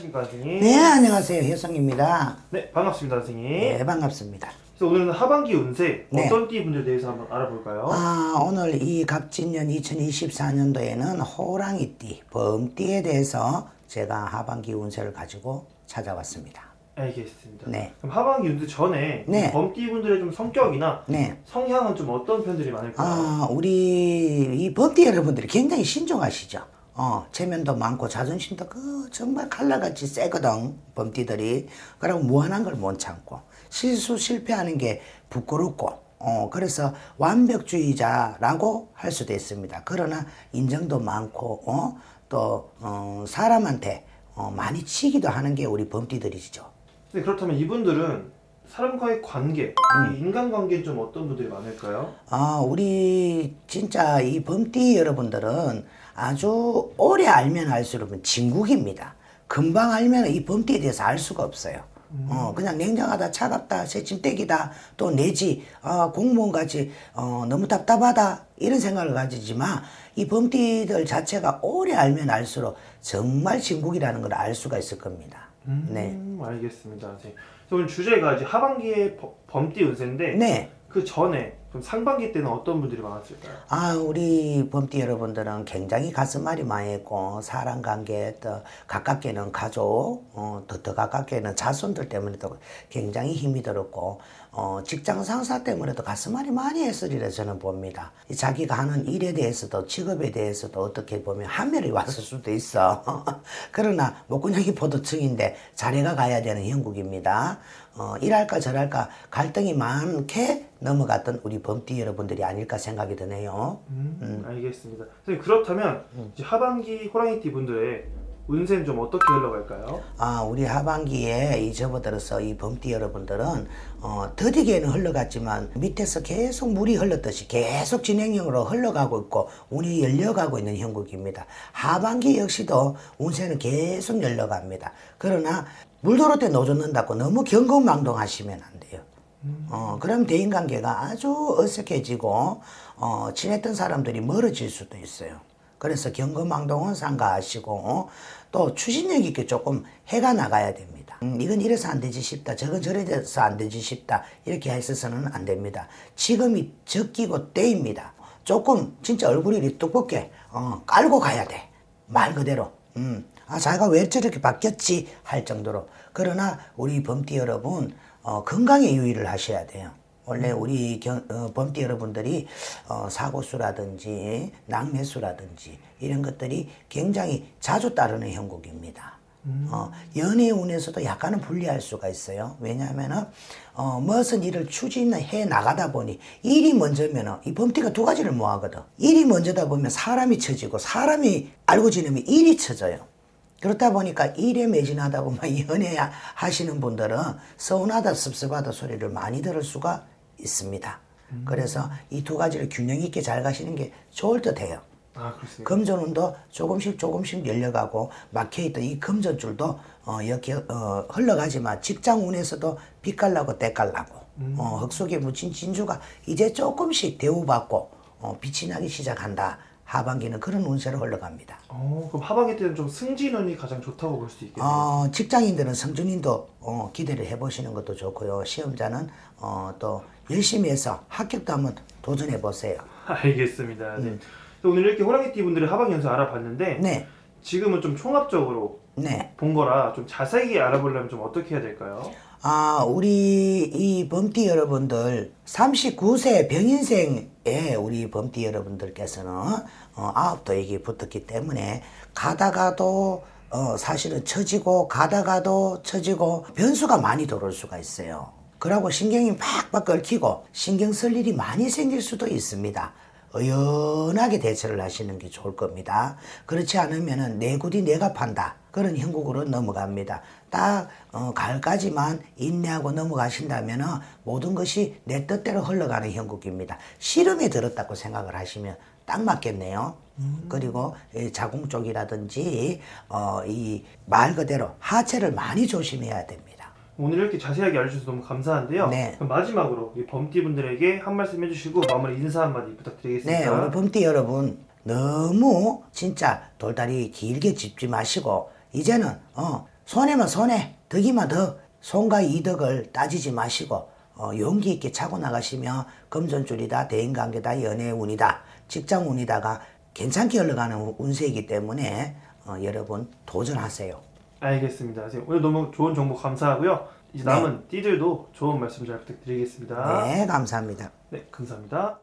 안녕하십니까 선생님. 네, 안녕하세요. 혜성입니다. 네, 반갑습니다 선생님. 네, 반갑습니다. 그래서 오늘은 하반기 운세 네. 어떤 띠 분들에 대해서 한번 알아볼까요? 아, 오늘 이 갑진년 2024년도에는 호랑이띠, 범띠에 대해서 제가 하반기 운세를 가지고 찾아왔습니다. 알겠습니다. 네. 그럼 하반기 운세 전에 네. 범띠 분들의 좀 성격이나 네. 성향은 좀 어떤 편들이 많을까요? 아, 우리 이 범띠 여러분들이 굉장히 신중하시죠. 어, 체면도 많고 자존심도 그 정말 칼날같이 세거든 범띠들이. 그리고 무한한 걸 못 참고 실수 실패하는 게 부끄럽고. 어, 그래서 완벽주의자라고 할 수도 있습니다. 그러나 인정도 많고, 어, 또, 어, 사람한테 어, 많이 치기도 하는 게 우리 범띠들이죠. 네, 그렇다면 이분들은 사람과의 관계, 음. 이 인간관계는 좀 어떤 분들이 많을까요? 아, 우리 진짜 이 범띠 여러분들은 아주 오래 알면 알수록 진국입니다. 금방 알면 이 범띠에 대해서 알 수가 없어요. 어, 그냥 냉정하다, 차갑다, 새침대기다, 또 내지, 어, 공무원 같이, 어, 너무 답답하다, 이런 생각을 가지지만, 이 범띠들 자체가 오래 알면 알수록 정말 진국이라는 걸 알 수가 있을 겁니다. 네. 음, 알겠습니다 선생님. 그래서 오늘 주제가 이제 하반기의 범- 범띠 운세인데 네. 그 전에 좀 상반기 때는 어떤 분들이 많았을까요? 아, 우리 범띠 여러분들은 굉장히 가슴앓이 많이 했고, 사람 관계, 또 가깝게는 가족, 어, 더, 더 가깝게는 자손들 때문에도 굉장히 힘이 들었고, 어, 직장 상사 때문에도 가슴앓이 많이 했으리라 저는 봅니다. 이 자기가 하는 일에 대해서도 직업에 대해서도 어떻게 보면 한멸이 왔을 수도 있어. 그러나 목구녕이 포도청인데 자네가 가야 되는 형국입니다. 어, 이랄까 저랄까 갈등이 많게 넘어갔던 우리 범띠 여러분들이 아닐까 생각이 드네요. 음, 알겠습니다. 선생님 그렇다면 음. 이제 하반기 호랑이띠 분들의 운세는 좀 어떻게 흘러갈까요? 아, 우리 하반기에 이 접어들어서 이 범띠 여러분들은 어, 더디게는 흘러갔지만 밑에서 계속 물이 흘렀듯이 계속 진행형으로 흘러가고 있고 운이 열려가고 있는 형국입니다. 하반기 역시도 운세는 계속 열려갑니다. 그러나 물도로 때 노젓는다고 너무 경거망동하시면 안 돼요. 어, 그럼 대인관계가 아주 어색해지고 어, 친했던 사람들이 멀어질 수도 있어요. 그래서 경거망동은 삼가하시고 어, 또 추진력 있게 조금 해가 나가야 됩니다. 음, 이건 이래서 안 되지 싶다. 저건 저래서 안 되지 싶다. 이렇게 해서는 안 됩니다. 지금이 적기고 때입니다. 조금 진짜 얼굴이 두껍게 어, 깔고 가야 돼. 말 그대로. 음. 아, 자기가 왜 저렇게 바뀌었지? 할 정도로. 그러나 우리 범띠 여러분, 어, 건강에 유의를 하셔야 돼요. 원래 우리 경, 어, 범띠 여러분들이 어, 사고수라든지 낙매수라든지 이런 것들이 굉장히 자주 따르는 형국입니다. 어, 연애 운에서도 약간은 불리할 수가 있어요. 왜냐하면은 어, 무슨 일을 추진해 나가다 보니 일이 먼저면은 이 범띠가 두 가지를 모아거든. 일이 먼저다 보면 사람이 처지고 사람이 알고 지내면 일이 처져요. 그렇다 보니까 일에 매진하다 보면 연애 하시는 분들은 서운하다 섭섭하다 소리를 많이 들을 수가 있습니다. 그래서 이 두 가지를 균형 있게 잘 가시는 게 좋을 듯 해요. 아. 금전운도 조금씩 조금씩 열려가고 막혀있던 이 금전줄도 어, 이렇게 어, 흘러가지만 직장운에서도 빛깔나고 때깔나고 어, 흙 속에 묻힌 진주가 이제 조금씩 대우받고 어, 빛이 나기 시작한다. 하반기는 그런 운세로 흘러갑니다. 어, 그럼 하반기 때는 좀 승진운이 가장 좋다고 볼 수 있겠네요. 어, 직장인들은 성준인도 어, 기대를 해보시는 것도 좋고요. 시험자는 어, 또 열심히 해서 합격도 한번 도전해 보세요. 알겠습니다. 네. 그래서 오늘 이렇게 호랑이띠 분들의 하반기 운세 알아봤는데 네, 지금은 좀 총합적으로 네. 본 거라 좀 자세히 알아보려면 좀 어떻게 해야 될까요? 아, 우리 이 범띠 여러분들 39세 병인생에 우리 범띠 여러분들께서는 어, 아홉도 여기 붙었기 때문에 가다가도 어, 사실은 처지고 가다가도 처지고 변수가 많이 들어올 수가 있어요. 그러고 신경이 팍팍 끓히고 신경 쓸 일이 많이 생길 수도 있습니다. 의연하게 대처를 하시는 게 좋을 겁니다. 그렇지 않으면은 내 굴이 내가 판다. 그런 형국으로 넘어갑니다. 딱 어, 가을까지만 인내하고 넘어가신다면은 모든 것이 내 뜻대로 흘러가는 형국입니다. 씨름에 들었다고 생각을 하시면 딱 맞겠네요. 그리고 이 자궁 쪽이라든지 어, 이 말 그대로 하체를 많이 조심해야 됩니다. 오늘 이렇게 자세하게 알려주셔서 너무 감사한데요. 네. 그럼 마지막으로 이 범띠 분들에게 한 말씀 해주시고 마무리 인사 한마디 네, 부탁드리겠습니다. 우리 범띠 여러분 너무 진짜 돌다리 길게 짚지 마시고 이제는 어 손해면 손해, 덕이면 덕. 손과 이덕을 따지지 마시고 어, 용기 있게 차고 나가시면 금전줄이다, 대인관계다, 연애운이다, 직장운이다가 괜찮게 흘러가는 운세이기 때문에 어, 여러분 도전하세요. 알겠습니다. 선생님 오늘 너무 좋은 정보 감사하고요. 이제 남은 띠들도 좋은 말씀 잘 부탁드리겠습니다. 네, 감사합니다. 네 감사합니다.